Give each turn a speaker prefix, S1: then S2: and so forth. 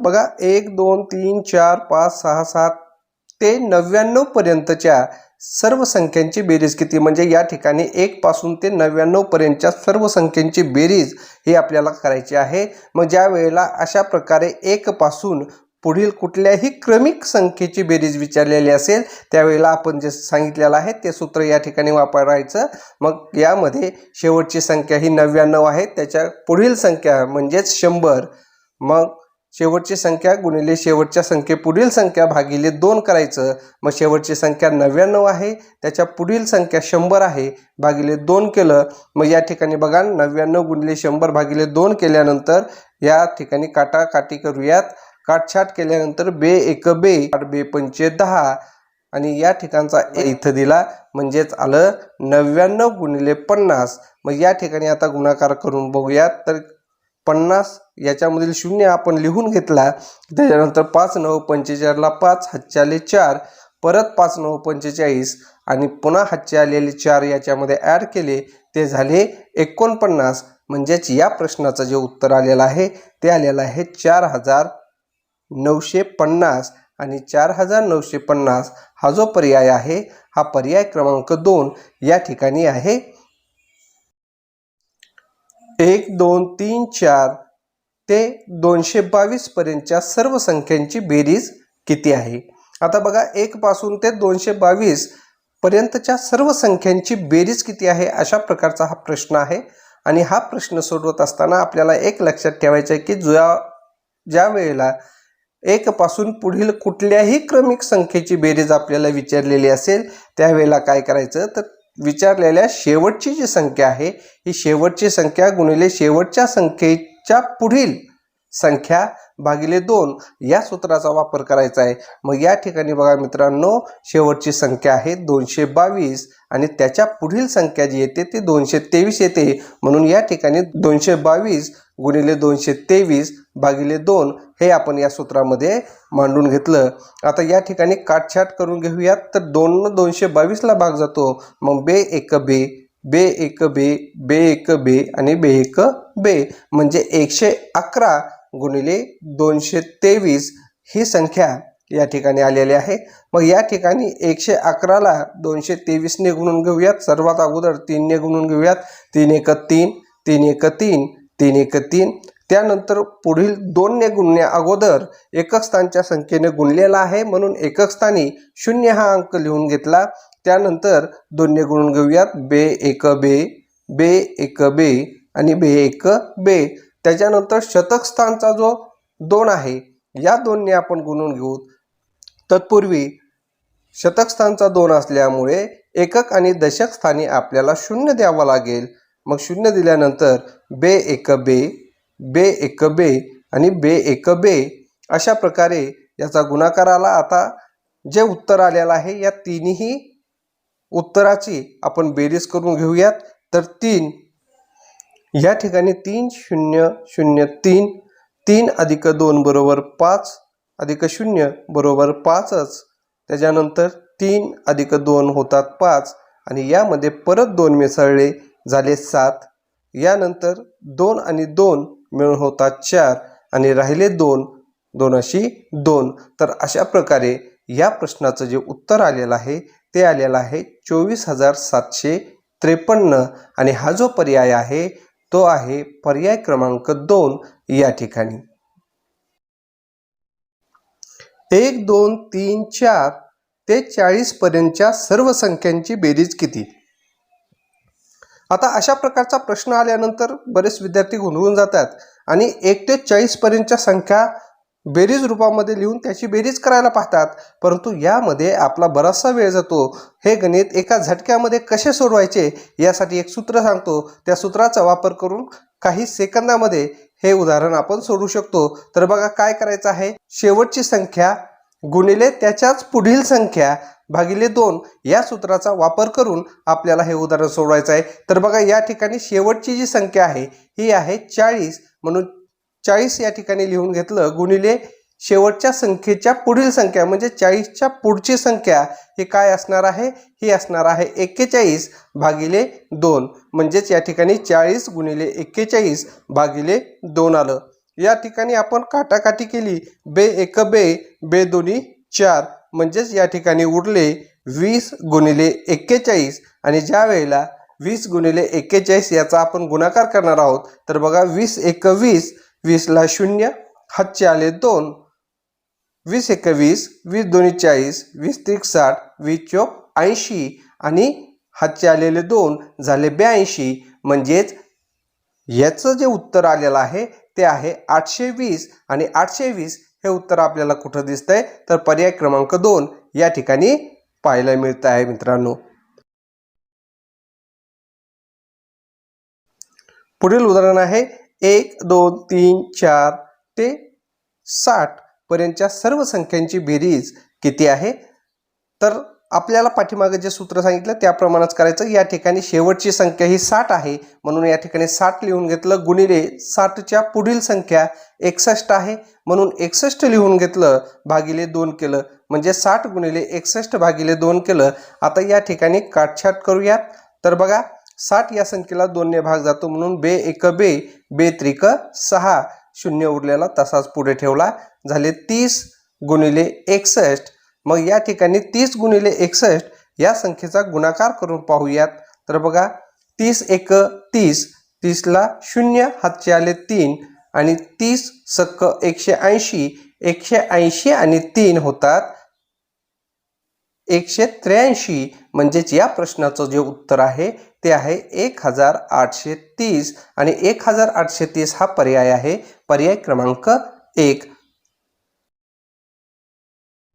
S1: बघा एक दोन तीन चार पाच सहा सात ते नव्याण्णव पर्यंतच्या सर्व संख्यांची बेरीज किती? म्हणजे या ठिकाणी एकपासून ते नव्याण्णव पर्यंतच्या सर्व संख्यांची बेरीज ही आपल्याला करायची आहे. मग ज्या वेळेला अशा प्रकारे एकपासून पुढील कुठल्याही क्रमिक संख्येची बेरीज विचारलेली असेल त्यावेळेला आपण जे सांगितलेलं आहे ते सूत्र या ठिकाणी वापरायचं. मग यामध्ये शेवटची संख्या ही नव्याण्णव आहे त्याच्या पुढील संख्या म्हणजेच शंभर. मग शेवटची संख्या गुणिले शेवटच्या संख्ये पुढील संख्या भागिले दोन करायचं. मग शेवटची संख्या नव्याण्णव आहे. त्याच्या पुढील संख्या शंभर आहे. भागिले दोन केलं. मग या ठिकाणी बघा नव्याण्णव गुणिले शंभर भागिले दोन केल्यानंतर या ठिकाणी काटाकाटी करूयात. काटछाट केल्यानंतर बे एक बे आठ बे पंचे दहा. आणि या ठिकाणचा इथं दिला म्हणजेच आलं नव्याण्णव गुणिले पन्नास. मग या ठिकाणी आता गुणाकार करून बघूयात. तर पन्नास याच्यामधील शून्य आपण लिहून घेतला त्याच्यानंतर पाच नऊ पंचेचाळीसला पाच हातचे आले चार परत पाच नऊ पंचेचाळीस आणि पुन्हा हातचे आलेले चार याच्यामध्ये ॲड केले ते झाले एकोणपन्नास. म्हणजेच या प्रश्नाचं जे उत्तर आलेलं आहे ते आलेलं आहे चार हजार नऊशे पन्नास. आणि चार हजार नऊशे पन्नास हा जो पर्याय आहे हा पर्याय क्रमांक दोन या ठिकाणी आहे. एक दोन तीन चार ते दोनशे बावीसपर्यंतच्या सर्व संख्यांची बेरीज किती आहे? आता बघा एकपासून ते दोनशे बावीस पर्यंतच्या सर्व संख्यांची बेरीज किती आहे अशा प्रकारचा हा प्रश्न आहे. आणि हा प्रश्न सोडवत असताना आपल्याला एक लक्षात ठेवायचं आहे की ज्या ज्या वेळेला एकपासून पुढील कुठल्याही क्रमिक संख्येची बेरीज आपल्याला विचारलेली असेल त्यावेळेला काय करायचं? तर विचारलेल्या शेवटची जी संख्या आहे ही शेवटची संख्या गुणिले शेवटच्या संख्येच्या पुढील संख्या भागिले दोन या सूत्राचा वापर करायचा आहे. मग या ठिकाणी बघा मित्रांनो शेवटची संख्या आहे दोनशे बावीस आणि त्याच्या पुढील संख्या जी येते ती दोनशे तेवीस येते. म्हणून या ठिकाणी दोनशे बावीस गुणिले दोनशे तेवीस भागिले दोन हे आपण या सूत्रामध्ये मांडून घेतलं. आता या ठिकाणी काटछाट करून घेऊयात. तर दोन दोनशे बावीसला भाग जातो. मग बे एक बे बे एक बे बे एक बे आणि बे एक बे. म्हणजे एकशे अकरा गुणिले दोनशे तेवीस ही संख्या या ठिकाणी आलेली आहे. मग या ठिकाणी एकशे अकराला दोनशे तेवीसने गुणून घेऊयात. सर्वात अगोदर तीनने गुणून घेऊयात. तीन एक तीन तीन एक तीन तीन एक तीन. त्यानंतर पुढील दोनने गुणण्या अगोदर एकक स्थानच्या संख्येने गुणलेला आहे. म्हणून एकक स्थानी शून्य हा अंक लिहून घेतला. त्यानंतर दोनने गुणून घेऊयात. बे एक बे बे एक बे आणि बे एक बे. त्याच्यानंतर शतकस्थानचा जो दोन आहे या दोनने आपण गुणून घेऊ. तत्पूर्वी शतकस्थानचा दोन असल्यामुळे एकक आणि दशक स्थानी आपल्याला शून्य द्यावं लागेल. मग शून्य दिल्यानंतर बे एक बे बे एक बे आणि बे एक बे अशा प्रकारे याचा गुणाकार आला आता जे उत्तर आलेलं आहे या तिन्ही उत्तराची आपण बेरीज करून घेऊयात. तर तीन या ठिकाणी तीन शून्य शून्य तीन तीन अधिक दोन बरोबर पाच अधिक शून्य बरोबर पाचच. त्याच्यानंतर तीन अधिक दोन होतात पाच आणि यामध्ये परत दोन मिसळले झाले सात. यानंतर दोन आणि दोन मिळून होतात चार आणि राहिले दोन दोन अशी दोन. तर अशा प्रकारे या प्रश्नाचं जे उत्तर आलेलं आहे ते आलेलं आहे चोवीस हजार सातशे त्रेपन्न. आणि हा जो पर्याय आहे तो आहे पर्याय क्रमांक दोन या ठिकाणी. एक दोन तीन चार ते चाळीस पर्यंतच्या सर्व संख्यांची बेरीज किती? आता अशा प्रकारचा प्रश्न आल्यानंतर बरेच विद्यार्थी गोंधळून जातात आणि एक ते चाळीस पर्यंतच्या संख्या बेरीज रूपामध्ये लिहून त्याची बेरीज करायला पाहतात. परंतु यामध्ये आपला बराचसा वेळ जातो. हे गणित एका झटक्यामध्ये कसे सोडवायचे यासाठी एक सूत्र सांगतो. त्या सूत्राचा वापर करून काही सेकंदामध्ये हे उदाहरण आपण सोडू शकतो. तर बघा काय करायचं आहे? शेवटची संख्या गुणिले त्याच्याच पुढील संख्या भागिले दोन या सूत्राचा वापर करून आपल्याला हे उदाहरण सोडवायचं आहे. तर बघा या ठिकाणी शेवटची जी संख्या आहे ही आहे चाळीस. म्हणून चाळीस या ठिकाणी लिहून घेतलं गुणिले शेवटच्या संख्येच्या पुढील संख्या म्हणजे चाळीसच्या पुढची संख्या ही काय असणार आहे? ही असणार आहे एक्केचाळीस भागिले दोन. म्हणजेच या ठिकाणी चाळीस गुणिले एक्केचाळीस भागिले दोन आलं. या ठिकाणी आपण काटाकाटी केली. बे एक बे बे दोन्ही चार. म्हणजेच या ठिकाणी उरले वीस गुणिले एक्केचाळीस. आणि ज्या वेळेला वीस गुणिले एक्केचाळीस याचा आपण गुणाकार करणार आहोत तर बघा वीस एक वीस वीसला शून्य हातचे आले दोन. वीस एकवीस वीस वीस दोन्ही चाळीस वीस त्रिक साठ वीस चोक ऐंशी आणि हातचे आलेले दोन झाले ब्याऐंशी. म्हणजेच याचं जे उत्तर आलेलं आहे ते आहे आठशे वीस आणि आठशे वीस हे उत्तर आपल्याला कुठं दिसतंय? तर पर्याय क्रमांक दोन या ठिकाणी पाहायला मिळत आहे मित्रांनो. पुढील उदाहरण आहे एक दोन तीन चार ते साठ पर्यंतच्या सर्व संख्यांची बेरीज किती आहे? तर आपल्याला पाठीमागे जे सूत्र सांगितलं त्याप्रमाणेच करायचं. या ठिकाणी शेवटची संख्या ही साठ आहे. म्हणून या ठिकाणी साठ लिहून घेतलं. गुणिले साठच्या पुढील संख्या एकसष्ट आहे. म्हणून एकसष्ट लिहून घेतलं भागिले दोन केलं. म्हणजे साठ गुणिले एकसष्ट भागिले दोन केलं. आता या ठिकाणी काटछाट करूयात. तर बघा साठ या संख्येला दोनने भाग जातो म्हणून बे एक बे बे त्रिक सहा. शून्य उरलेला तसाच पुढे ठेवला. झाले तीस गुणिले एकसष्ट. मग या ठिकाणी तीस गुणिले एकसष्ट या संख्येचा गुणाकार करून पाहूयात. तर बघा तीस एक तीस तीसला शून्य हातचे आले तीन आणि तीस सक्क एकशे ऐंशी एकशे ऐंशी आणि तीन होतात. एकशे त्र्याऐंशी म्हणजेच या प्रश्नाचं जे उत्तर आहे ते आहे एक हजार आठशे तीस. आणि एक हजार आठशे तीस हा पर्याय आहे. पर्याय क्रमांक एक.